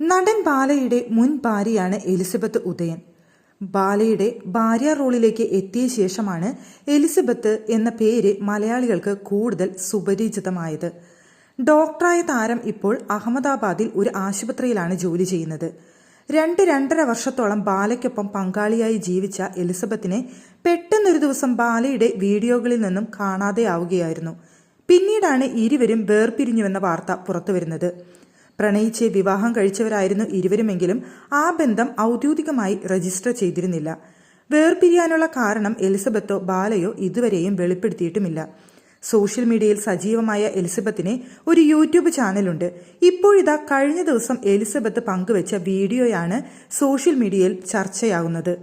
നടൻ ബാലയുടെ മുൻ ഭാര്യയാണ് എലിസബത്ത് ഉദയൻ. ബാലയുടെ ഭാര്യ റോളിലേക്ക് എത്തിയ ശേഷമാണ് എലിസബത്ത് എന്ന പേര് മലയാളികൾക്ക് കൂടുതൽ സുപരിചിതമായത്. ഡോക്ടറായ താരം ഇപ്പോൾ അഹമ്മദാബാദിൽ ഒരു ആശുപത്രിയിലാണ് ജോലി ചെയ്യുന്നത്. രണ്ട് രണ്ടര വർഷത്തോളം ബാലയ്ക്കൊപ്പം പങ്കാളിയായി ജീവിച്ച എലിസബത്തിനെ പെട്ടെന്നൊരു ദിവസം ബാലയുടെ വീഡിയോകളിൽ നിന്നും കാണാതെയാവുകയായിരുന്നു. പിന്നീടാണ് ഇരുവരും വേർപിരിഞ്ഞുവെന്ന വാർത്ത പുറത്തുവരുന്നത്. പ്രണയിച്ച് വിവാഹം കഴിച്ചവരായിരുന്നു ഇരുവരുമെങ്കിലും ആ ബന്ധം ഔദ്യോഗികമായി രജിസ്റ്റർ ചെയ്തിരുന്നില്ല. വേർപിരിയാനുള്ള കാരണം എലിസബത്തോ ബാലയോ ഇതുവരെയും വെളിപ്പെടുത്തിയിട്ടുമില്ല. സോഷ്യൽ മീഡിയയിൽ സജീവമായ എലിസബത്തിന് ഒരു യൂട്യൂബ് ചാനലുണ്ട്. ഇപ്പോഴിതാ കഴിഞ്ഞ ദിവസം എലിസബത്ത് പങ്കുവച്ച വീഡിയോയാണ് സോഷ്യൽ മീഡിയയിൽ ചർച്ചയാകുന്നത്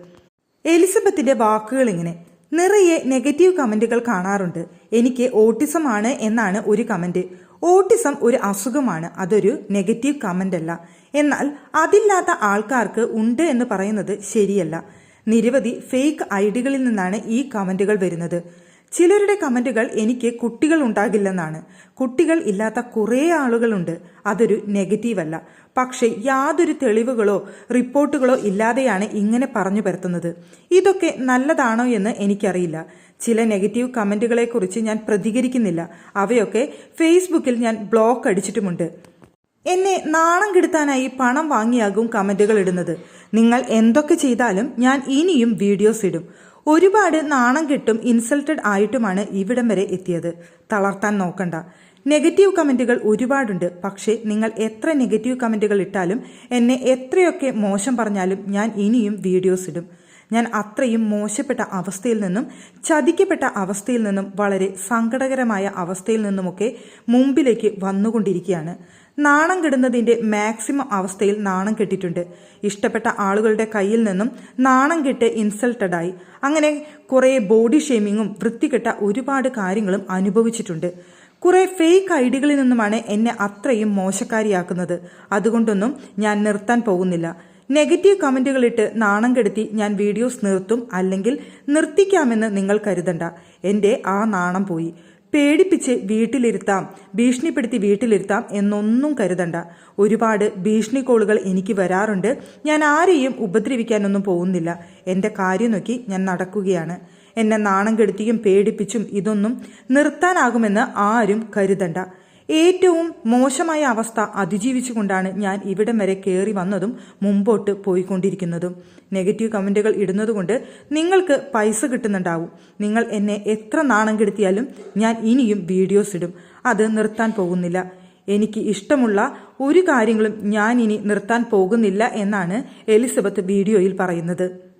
എലിസബത്തിന്റെ വാക്കുകൾ ഇങ്ങനെ നിറയെ നെഗറ്റീവ് കമന്റുകൾ കാണാറുണ്ട്. എനിക്ക് ഓട്ടിസം ആണ് എന്നാണ് ഒരു കമന്റ്. ഓട്ടിസം ഒരു അസുഖമാണ് അതൊരു നെഗറ്റീവ് കമന്റ് അല്ല എന്നാൽ അതില്ലാത്ത ആൾക്കാർക്ക് ഉണ്ട് എന്ന് പറയുന്നത് ശരിയല്ല. നിരവധി ഫേക്ക് ഐഡികളിൽ നിന്നാണ് ഈ കമന്റുകൾ വരുന്നത്. ചിലരുടെ കമന്റുകൾ എനിക്ക് കുട്ടികൾ ഉണ്ടാകില്ലെന്നാണ്. കുട്ടികൾ ഇല്ലാത്ത കുറേ ആളുകളുണ്ട് അതൊരു നെഗറ്റീവ് അല്ല പക്ഷേ യാതൊരു തെളിവുകളോ റിപ്പോർട്ടുകളോ ഇല്ലാതെയാണ് ഇങ്ങനെ പറഞ്ഞു പരത്തുന്നത്. ഇതൊക്കെ നല്ലതാണോ എന്ന് എനിക്കറിയില്ല. ചില നെഗറ്റീവ് കമന്റുകളെക്കുറിച്ച് ഞാൻ പ്രതികരിക്കുന്നില്ല. അവയൊക്കെ ഫേസ്ബുക്കിൽ ഞാൻ ബ്ലോക്ക് അടിച്ചിട്ടുമുണ്ട്. എന്നെ നാണം കെടുത്താനായി പണം വാങ്ങിയാകും കമന്റുകൾ ഇടുന്നത്. നിങ്ങൾ എന്തൊക്കെ ചെയ്താലും ഞാൻ ഇനിയും വീഡിയോസ് ഇടും. ഒരുപാട് നാണം കെട്ടും ഇൻസൾട്ടഡ് ആയിട്ടുമാണ് ഇവിടം വരെ എത്തിയത്. തളർത്താൻ നോക്കണ്ട. നെഗറ്റീവ് കമന്റുകൾ ഒരുപാടുണ്ട്. പക്ഷേ നിങ്ങൾ എത്ര നെഗറ്റീവ് കമന്റുകൾ ഇട്ടാലും എന്നെ എത്രയൊക്കെ മോശം പറഞ്ഞാലും ഞാൻ ഇനിയും വീഡിയോസ് ഇടും. ഞാൻ അത്രയും മോശപ്പെട്ട അവസ്ഥയിൽ നിന്നും ചതിക്കപ്പെട്ട അവസ്ഥയിൽ നിന്നും വളരെ സങ്കടകരമായ അവസ്ഥയിൽ നിന്നുമൊക്കെ മുമ്പിലേക്ക് വന്നുകൊണ്ടിരിക്കുകയാണ്. നാണം കെടുന്നതിന്റെ മാക്സിമം അവസ്ഥയിൽ നാണം കെട്ടിട്ടുണ്ട് ഇഷ്ടപ്പെട്ട ആളുകളുടെ കയ്യിൽ നിന്നും നാണം കെട്ട് ഇൻസൾട്ടഡായി. അങ്ങനെ കുറേ ബോഡി ഷേമിങ്ങും വൃത്തികെട്ട ഒരുപാട് കാര്യങ്ങളും അനുഭവിച്ചിട്ടുണ്ട്. കുറേ ഫേക്ക് ഐഡികളിൽ നിന്നുമാണ് എന്നെ അത്രയും മോശക്കാരിയാക്കുന്നത്. അതുകൊണ്ടൊന്നും ഞാൻ നിർത്താൻ പോകുന്നില്ല. നെഗറ്റീവ് കമന്റുകളിട്ട് നാണം കെടുത്തി ഞാൻ വീഡിയോസ് നിർത്തും അല്ലെങ്കിൽ നിർത്തിക്കാമെന്ന് നിങ്ങൾ കരുതണ്ട. എന്റെ ആ നാണം പോയി. പേടിപ്പിച്ച് വീട്ടിലിരുത്താം ഭീഷണിപ്പെടുത്തി വീട്ടിലിരുത്താം എന്നൊന്നും കരുതണ്ട. ഒരുപാട് ഭീഷണി കോളുകൾ എനിക്ക് വരാറുണ്ട്. ഞാൻ ആരെയും ഉപദ്രവിക്കാനൊന്നും പോകുന്നില്ല. എന്റെ കാര്യം നോക്കി ഞാൻ നടക്കുകയാണ്. എന്നെ നാണം കെടുത്തിയും പേടിപ്പിച്ചും ഇതൊന്നും നിർത്താനാകുമെന്ന് ആരും കരുതണ്ട. ഏറ്റവും മോശമായ അവസ്ഥ അതിജീവിച്ചുകൊണ്ടാണ് ഞാൻ ഇവിടം വരെ കയറി വന്നതും മുമ്പോട്ട് പോയിക്കൊണ്ടിരിക്കുന്നതും. നെഗറ്റീവ് കമന്റുകൾ ഇടുന്നതുകൊണ്ട് നിങ്ങൾക്ക് പൈസ കിട്ടുന്നുണ്ടാവും. നിങ്ങൾ എന്നെ എത്ര നാണം കെടുത്തിയാലും ഞാൻ ഇനിയും വീഡിയോസ് ഇടും. അത് നിർത്താൻ പോകുന്നില്ല. എനിക്ക് ഇഷ്ടമുള്ള ഒരു കാര്യങ്ങളും ഞാൻ ഇനി നിർത്താൻ പോകുന്നില്ല എന്നാണ് എലിസബത്ത് വീഡിയോയിൽ പറയുന്നത്.